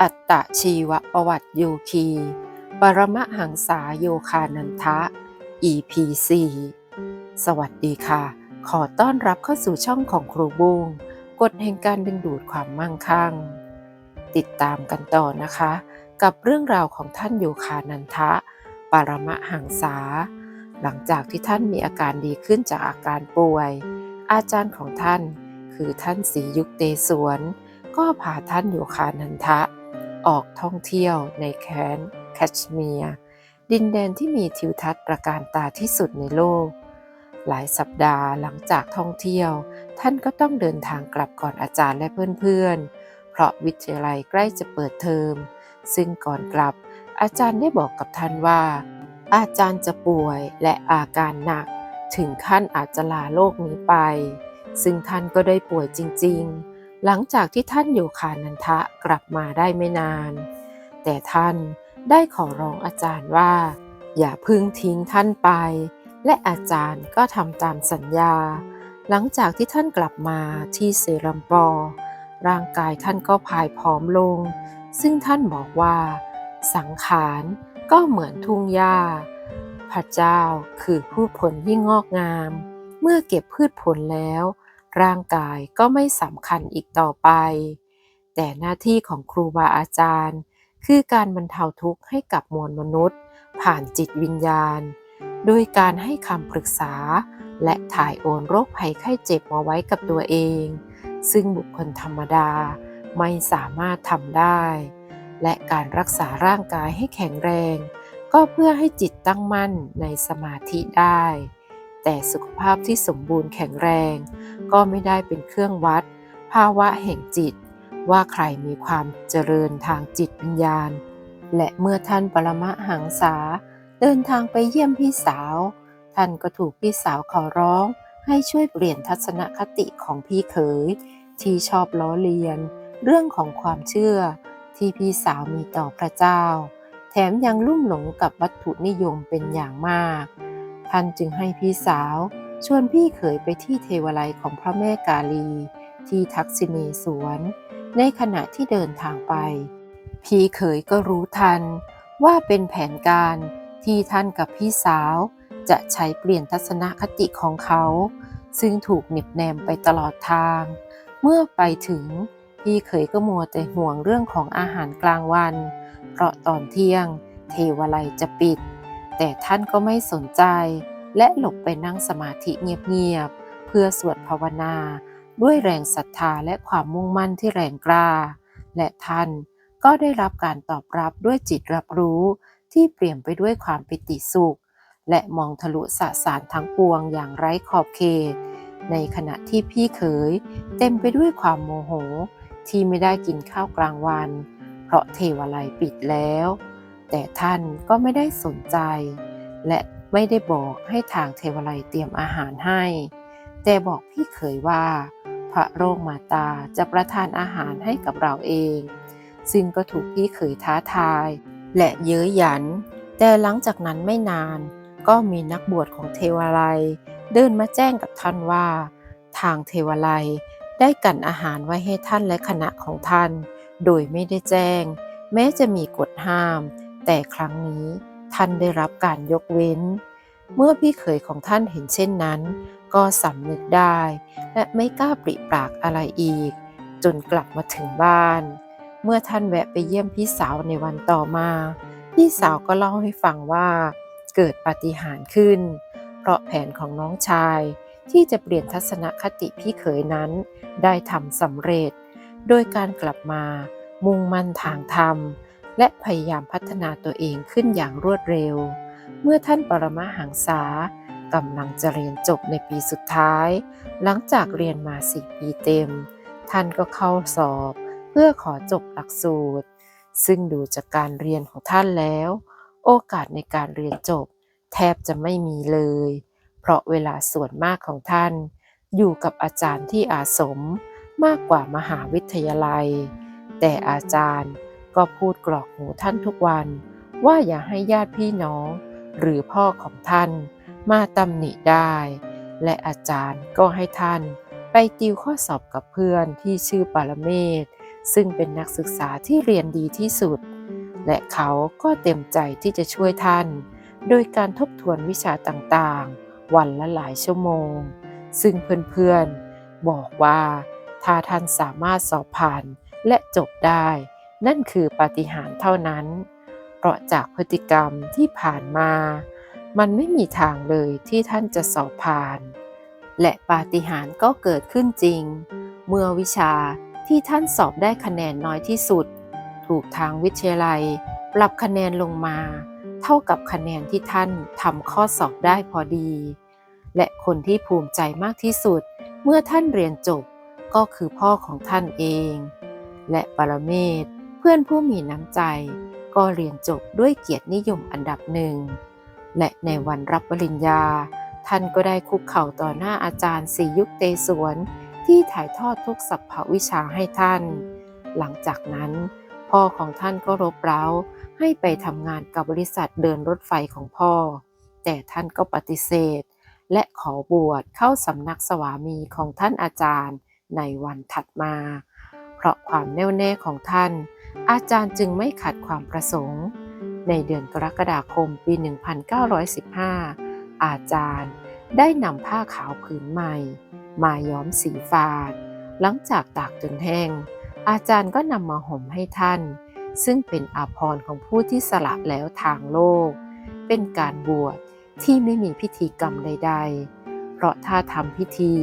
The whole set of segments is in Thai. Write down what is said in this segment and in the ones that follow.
อัตตชีวประวัติโยคี ปรมหังสาโยคานันทะ EP 4 สวัสดีค่ะ ขอต้อนรับเข้าสู่ช่องของครูบุ้งกฎแห่งการดึงดูดความมั่งคั่ง ติดตามกันต่อนะคะ กับเรื่องราวของท่านโยคานันทะ ปรมหังสา หลังจากที่ท่านมีอาการดีขึ้นจากอาการป่วย อาจารย์ของท่าน คือท่านศรียุคเตสวน ก็พาท่านโยคานันทะ ออกท่องเที่ยวในแคว้นแคชเมียร์ดินแดนที่มีทิวทัศน์ประการตาที่สุดในโลก หลายสัปดาห์หลังจากท่องเที่ยว ท่านก็ต้องเดินทางกลับก่อนอาจารย์และเพื่อนๆ เพราะวิทยาลัยใกล้จะเปิดเทอม ซึ่งก่อนกลับ อาจารย์ได้บอกกับท่านว่า อาจารย์จะป่วยและอาการหนัก ถึงขั้นอาจจะลาโลกนี้ไป ซึ่งท่านก็ได้ป่วยจริง ๆ หลังจากที่ท่านอยู่คานันทะกลับมาได้ไม่นาน แต่ท่านได้ขอร้องอาจารย์ว่า อย่าพึ่งทิ้งท่านไป และอาจารย์ก็ทำตามสัญญา หลังจากที่ท่านกลับมาที่เซรัมปอ ร่างกายท่านก็พายผอมลง ซึ่งท่านบอกว่า สังขารก็เหมือนทุ่งหญ้า พระเจ้าคือผู้ผลที่งอกงาม เมื่อเก็บพืชผลแล้ว ร่างกายก็ไม่สำคัญอีกต่อไป แต่หน้าที่ของครูบาอาจารย์ คือการบรรเทาทุกข์ให้กับมวลมนุษย์ ผ่านจิตวิญญาณ โดยการให้คำปรึกษา และถ่ายโอนโรคภัยไข้เจ็บมาไว้กับตัวเอง ซึ่งบุคคลธรรมดาไม่สามารถทำได้ และการรักษาร่างกายให้แข็งแรง ก็เพื่อให้จิตตั้งมั่นในสมาธิได้ แต่สุขภาพที่สมบูรณ์แข็งแรง ก็ไม่ได้เป็นเครื่องวัด ภาวะแห่งจิต ว่าใครมีความเจริญทางจิตวิญญาณ และเมื่อท่านปรมหังษา เดินทางไปเยี่ยมพี่สาว ท่านก็ถูกพี่สาวขอร้อง ให้ช่วยเปลี่ยนทัศนคติของพี่เขย ที่ชอบล้อเลียน เรื่องของความเชื่อ ที่พี่สาวมีต่อพระเจ้า แถมยังลุ่มหลงกับวัตถุนิยมเป็นอย่างมาก ท่านจึงให้พี่สาว ชวนพี่เขยไปที่เทวาลัยของพระแม่กาลี ที่ทักษิณีสวน ในขณะที่เดินทางไป พี่เขยก็รู้ทันว่าเป็นแผนการที่ท่านกับพี่สาว จะใช้เปลี่ยนทัศนคติของเขา ซึ่งถูกเหน็บแนมไปตลอดทาง เมื่อไปถึง พี่เขยก็มัวแต่ห่วงเรื่องของอาหารกลางวัน เพราะตอนเที่ยง เทวาลัยจะปิด แต่ท่านก็ไม่สนใจ และหลบไปนั่งสมาธิเงียบๆ เพื่อสวดภาวนา ด้วยแรงศรัทธาและความมุ่งมั่นที่แรงกล้า และท่านก็ได้รับการตอบรับด้วยจิตรับรู้ที่เปลี่ยนไปด้วยความปิติสุข และมองทะลุสสารทั้งปวงอย่างไร้ขอบเขต ในขณะที่พี่เขยเต็มไปด้วยความโมโหที่ไม่ได้กินข้าวกลางวัน เพราะเทวาลัยปิดแล้ว แต่ท่านก็ไม่ได้สนใจ และไม่ได้บอกให้ทางเทวาลัยเตรียมอาหารให้ แต่บอกพี่เขยว่า พระโรงมาตาจะประทานอาหารให้กับเราเอง ซึ่งก็ถูกพี่เขยท้าทาย และเย้ยหยัน แต่หลังจากนั้นไม่นาน ก็มีนักบวชของเทวาลัยเดินมาแจ้งกับท่านว่า ทางเทวาลัยได้กันอาหารไว้ให้ท่านและคณะของท่าน โดยไม่ได้แจ้ง แม้จะมีกฎห้าม แต่ครั้งนี้ท่านได้รับการยกเว้น เมื่อพี่เขยของท่านเห็นเช่นนั้น ก็สำนึกได้ และไม่กล้าปริปากอะไรอีก จนกลับมาถึงบ้าน เมื่อท่านแวะไปเยี่ยมพี่สาวในวันต่อมา พี่สาวก็เล่าให้ฟังว่า เกิดปาฏิหาริย์ขึ้น เพราะแผนของน้องชายที่จะเปลี่ยนทัศนคติพี่เขยนั้น ได้ทำสำเร็จ โดยการกลับมามุ่งมั่นทางธรรม และพยายามพัฒนาตัวเองขึ้นอย่างรวดเร็ว เมื่อท่านปรมาหังษากำลังจะเรียนจบในปีสุดท้าย หลังจากเรียนมาสี่ปีเต็ม ท่านก็เข้าสอบเพื่อขอจบหลักสูตร ซึ่งดูจากการเรียนของท่านแล้ว โอกาสในการเรียนจบ แทบจะไม่มีเลย เพราะเวลาส่วนมากของท่าน อยู่กับอาจารย์ที่อาสมมากกว่ามหาวิทยาลัย แต่อาจารย์ ก็พูดกรอกหูท่านทุกวัน ว่าอย่าให้ญาติพี่น้อง หรือพ่อของท่านมาตำหนิได้ และอาจารย์ก็ให้ท่านไปติวข้อสอบกับเพื่อนที่ชื่อปารเมศซึ่งเป็นนักศึกษาที่เรียนดีที่สุด และเขาก็เต็มใจที่จะช่วยท่าน โดยการทบทวนวิชาต่างๆ วันละหลายชั่วโมง ซึ่งเพื่อนๆ บอกว่าถ้าท่านสามารถสอบผ่านและจบได้ นั่นคือปาฏิหาริย์เท่านั้น เพราะจากพฤติกรรมที่ผ่านมา มันไม่มีทางเลยที่ท่านจะสอบผ่าน และปาฏิหาริย์ก็เกิดขึ้นจริง เมื่อวิชาที่ท่านสอบได้คะแนนน้อยที่สุด ถูกทางวิทยาลัย ปรับคะแนนลงมา เท่ากับคะแนนที่ท่านทำข้อสอบได้พอดี และคนที่ภูมิใจมากที่สุด เมื่อท่านเรียนจบก็คือพ่อของท่านเอง และปรเมศ พื่อนผู้มีน้ำใจ ก็เรียนจบด้วยเกียรตินิยมอันดับหนึ่ง และในวันรับปริญญา ท่านก็ได้คุกเข่าต่อหน้าอาจารย์สียุคเตสวนที่ถ่ายทอดทุกสัพพวิชาให้ท่าน หลังจากนั้น พ่อของท่านก็รบเร้าให้ไปทำงานกับบริษัทเดินรถไฟของพ่อ แต่ท่านก็ปฏิเสธ และขอบวชเข้าสำนักสวามีของท่านอาจารย์ในวันถัดมา เพราะความแน่วแน่ของท่าน อาจารย์จึงไม่ขัดความประสงค์ ในเดือนกรกฎาคมปี 1915 อาจารย์ได้นำผ้าขาวผืนใหม่ มาย้อมสีฟาด หลังจากตากจนแห้ง อาจารย์ก็นำมาห่มให้ท่าน ซึ่งเป็นอาภรณ์ของผู้ที่สละแล้วทางโลก เป็นการบวชที่ไม่มีพิธีกรรมใด ๆ เพราะถ้าทำพิธี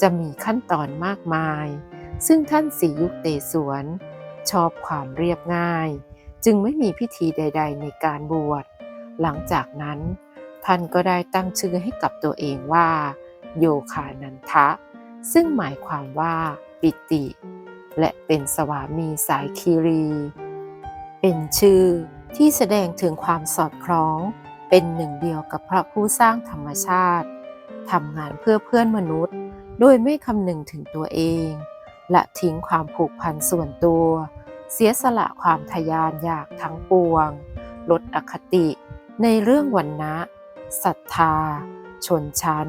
จะมีขั้นตอนมากมาย ซึ่งท่านสียุคเตสวน ชอบความเรียบง่าย จึงไม่มีพิธีใด ๆ ในการบวช หลังจากนั้น ท่านก็ได้ตั้งชื่อให้กับตัวเองว่า โยคานันทะ ซึ่งหมายความว่าปิติ และเป็นสวามีสายคีรี เป็นชื่อที่แสดงถึงความสอดคล้อง เป็นหนึ่งเดียวกับพระผู้สร้างธรรมชาติทำงานเพื่อเพื่อนมนุษย์ โดยไม่คำนึงถึงตัวเอง และทิ้งความผูกพันส่วนตัว เสียสละความทยานอยากทั้งปวง ลดอคติในเรื่องวันนะศรัทธา ชนชั้น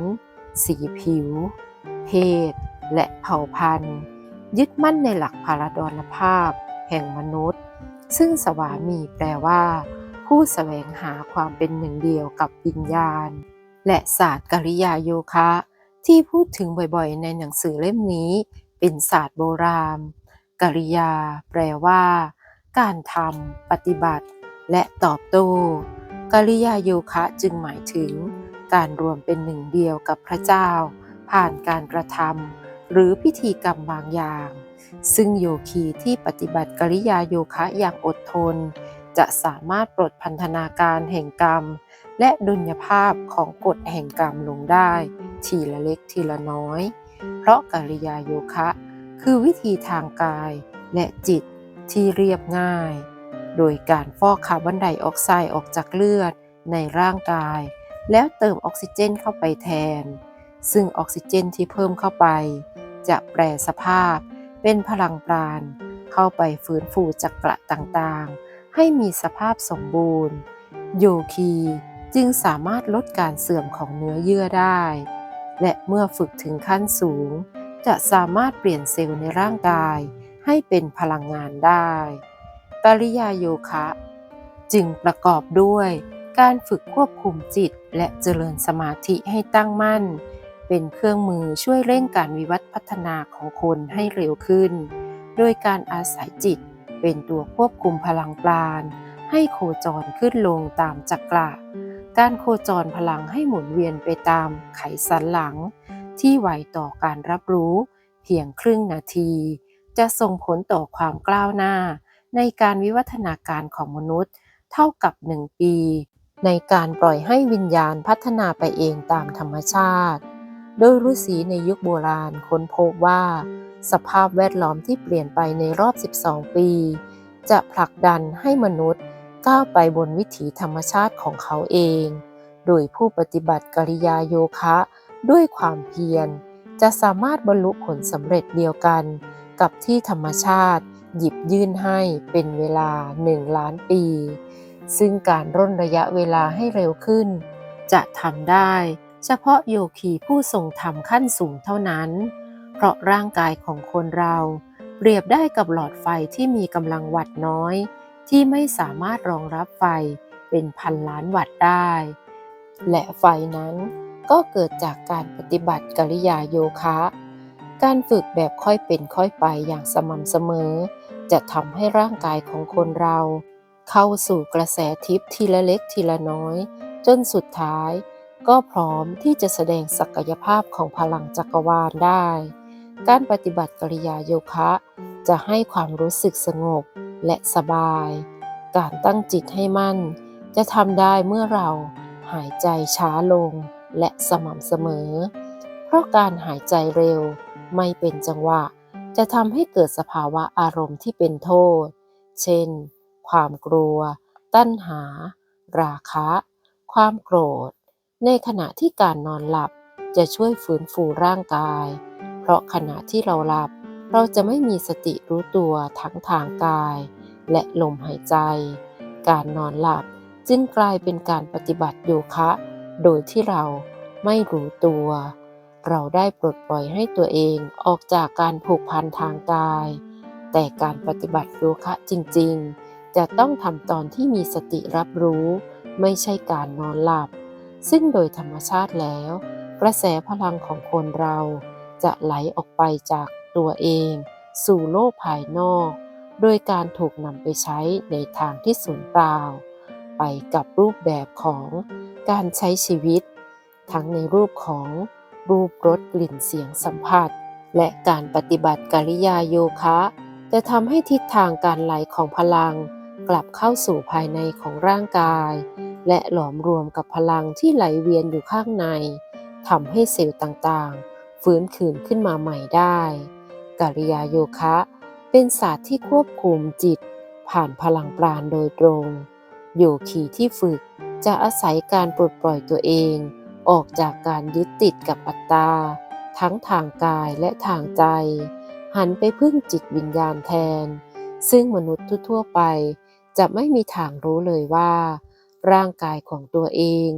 สีผิว เพศ และเผ่าพันธุ์ ยึดมั่นในหลักพาราดอนภาพ แห่งมนุษย์ ซึ่งสวามีแปลว่า ผู้แสวงหาความเป็นหนึ่งเดียวกับวิญญาณ และศาสตร์กริยาโยคะ ที่พูดถึงบ่อยๆ ในหนังสือเล่มนี้ เป็นศาสตร์โบราณ กริยา แปลว่า การทำปฏิบัติ และตอบโต้กริยาโยคะจึงหมายถึง การรวมเป็นหนึ่งเดียวกับพระเจ้า ผ่านการกระทำหรือพิธีกรรมบางอย่าง ซึ่งโยคีที่ปฏิบัติกริยาโยคะอย่างอดทน จะสามารถปลดพันธนาการแห่งกรรม และดุลยภาพของกฎแห่งกรรมลงได้ ทีละเล็กทีละน้อย เพราะกริยาโยคะ คือวิธีทางกายและจิตที่เรียบง่าย โดยการฟอกคาร์บอนไดออกไซด์ออกจากเลือดในร่างกาย แล้วเติมออกซิเจนเข้าไปแทน ซึ่งออกซิเจนที่เพิ่มเข้าไป จะแปรสภาพเป็นพลังปราณ เข้าไปฟื้นฟูจักระต่างๆ ให้มีสภาพสมบูรณ์ โยคีจึงสามารถลดการเสื่อมของเนื้อเยื่อได้ และเมื่อฝึกถึงขั้นสูง จะสามารถเปลี่ยนเซลล์ในร่างกายให้เป็นพลังงานได้กริยาโยคะ จึงประกอบด้วยการฝึกควบคุมจิตและเจริญสมาธิให้ตั้งมั่น เป็นเครื่องมือช่วยเร่งการวิวัฒน์พัฒนาของคนให้เร็วขึ้น โดยการอาศัยจิตเป็นตัวควบคุมพลังปราณ ให้โคจรขึ้นลงตามจักระ การโคจรพลังให้หมุนเวียนไปตามไขสันหลัง ที่ไวต่อการรับรู้ เพียงครึ่งนาที จะส่งผลต่อความกล้าวหน้า ในการวิวัฒนาการของมนุษย์ เท่ากับหนึ่งปี ในการปล่อยให้วิญญาณพัฒนาไปเองตามธรรมชาติ โดยฤาษีในยุคโบราณค้นพบว่า สภาพแวดล้อมที่เปลี่ยนไปในรอบ 12 ปี จะผลักดันให้มนุษย์ก้าวไปบนวิถีธรรมชาติของเขาเอง โดยผู้ปฏิบัติกริยาโยคะ ด้วยความเพียร จะสามารถบรรลุผลสำเร็จเดียวกัน กับที่ธรรมชาติ หยิบยื่นให้เป็นเวลาหนึ่งล้านปี ซึ่งการร่นระยะเวลาให้เร็วขึ้น จะทำได้ เฉพาะโยคีผู้ทรงธรรมขั้นสูงเท่านั้น เพราะร่างกายของคนเราเปรียบได้กับหลอดไฟที่มีกำลังวัตต์น้อย ที่ไม่สามารถรองรับไฟเป็นพันล้านวัตต์ได้ และไฟนั้น ก็เกิดจากการปฏิบัติกริยาโยคะ การฝึกแบบค่อยเป็นค่อยไปอย่างสม่ำเสมอ จะทำให้ร่างกายของคนเรา เข้าสู่กระแสทิพย์ทีละเล็กทีละน้อย จนสุดท้าย ก็พร้อมที่จะแสดงศักยภาพของพลังจักรวาลได้ การปฏิบัติกริยาโยคะ จะให้ความรู้สึกสงบและสบาย การตั้งจิตให้มั่น จะทำได้เมื่อเราหายใจช้าลง และสม่ำเสมอ เพราะการหายใจเร็วไม่เป็นจังหวะ จะทำให้เกิดสภาวะอารมณ์ที่เป็นโทษ เช่น ความกลัว ตัณหา ราคะ ความโกรธ ในขณะที่การนอนหลับจะช่วยฟื้นฟูร่างกาย เพราะขณะที่เราหลับ เราจะไม่มีสติรู้ตัวทั้งทางกาย และลมหายใจ การนอนหลับจึงกลายเป็นการปฏิบัติโยคะ โดยที่เราไม่รู้ตัว เราได้ปลดปล่อยให้ตัวเองออกจากการผูกพันทางกาย แต่การปฏิบัติโยคะจริงๆ จะต้องทำตอนที่มีสติรับรู้ ไม่ใช่การนอนหลับ ซึ่งโดยธรรมชาติแล้ว กระแสพลังของคนเราจะไหลออกไปจากตัวเอง สู่โลกภายนอก โดยการถูกนำไปใช้ในทางที่สูญเปล่า ไปกับรูปแบบของ การใช้ชีวิต ทั้งในรูปของรูปรสกลิ่นเสียงสัมผัส และการปฏิบัติกริยาโยคะ จะทำให้ทิศทางการไหลของพลัง กลับเข้าสู่ภายในของร่างกาย และหลอมรวมกับพลังที่ไหลเวียนอยู่ข้างในทำให้เซลล์ต่างๆ ฟื้นคืนขึ้นมาใหม่ได้กริยาโยคะ เป็นศาสตร์ที่ควบคุมจิตผ่านพลังปราณโดยตรง โยคีที่ฝึก จะอาศัยการปลดปล่อยตัวเอง ออกจากการยึดติดกับอัตตา ทั้งทางกายและทางใจ หันไปพึ่งจิตวิญญาณแทน ซึ่งมนุษย์ทั่วไป จะไม่มีทางรู้เลยว่า ร่างกายของตัวเอง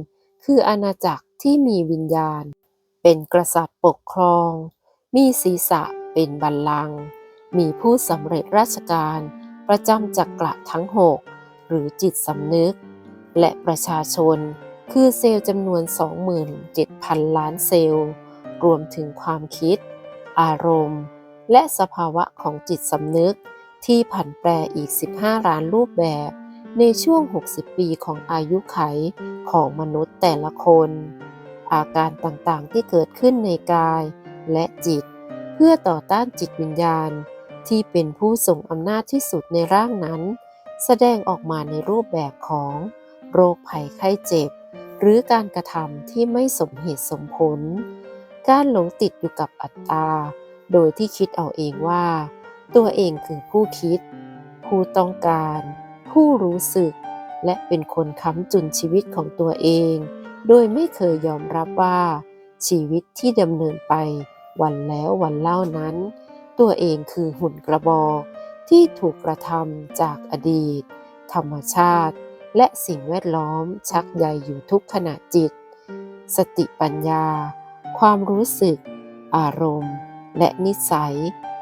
คืออาณาจักรที่มีวิญญาณ เป็นกษัตริย์ปกครอง มีศีรษะเป็นบัลลังก์มีผู้สำเร็จราชการประจำจักระทั้งหกหรือจิตสำนึก และประชาชน คือเซลล์จำนวน 27,000 ล้านเซลล์ รวมถึงความคิด อารมณ์ และสภาวะของจิตสำนึก ที่ผันแปรอีก 15 ล้านรูปแบบ ในช่วง 60 ปีของอายุไขของมนุษย์แต่ละคน อาการต่างๆที่เกิดขึ้นในกายและจิต เพื่อต่อต้านจิตวิญญาณ ที่เป็นผู้ส่งอำนาจที่สุดในร่างนั้น แสดงออกมาในรูปแบบของ โรคภัยไข้เจ็บ หรือการกระทำที่ไม่สมเหตุสมผล การหลงติดอยู่กับอัตตา โดยที่คิดเอาเองว่า ตัวเองคือผู้คิด ผู้ต้องการ ผู้รู้สึก และเป็นคนค้ำจุนชีวิตของตัวเอง โดยไม่เคยยอมรับว่า ชีวิตที่ดำเนินไปวันแล้ววันเล่านั้น ตัวเองคือหุ่นกระบอกที่ถูกกระทำจากอดีต ธรรมชาติ และสิ่งแวดล้อมชักใยอยู่ทุกขณะจิต สติปัญญา ความรู้สึก อารมณ์ และนิสัย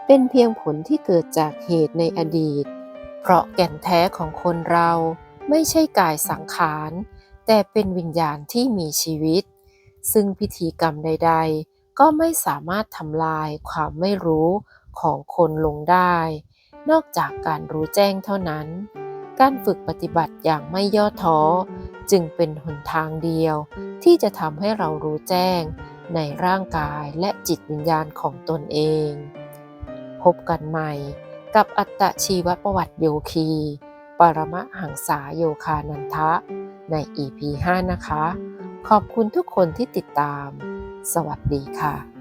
เป็นเพียงผลที่เกิดจากเหตุในอดีต เพราะแก่นแท้ของคนเราไม่ใช่กายสังขาร แต่เป็นวิญญาณที่มีชีวิต ซึ่งพิธีกรรมใด ๆ ก็ไม่สามารถทำลายความไม่รู้ของคนลงได้ นอกจากการรู้แจ้งเท่านั้น การฝึกปฏิบัติอย่างไม่ย่อท้อ จึงเป็นหนทางเดียว ที่จะทำให้เรารู้แจ้ง ในร่างกายและจิตวิญญาณของตนเอง พบกันใหม่กับอัตชีวประวัติโยคี ปรมหังษาโยคานันทะ ใน EP 5 นะคะ ขอบคุณทุกคนที่ติดตาม สวัสดีค่ะ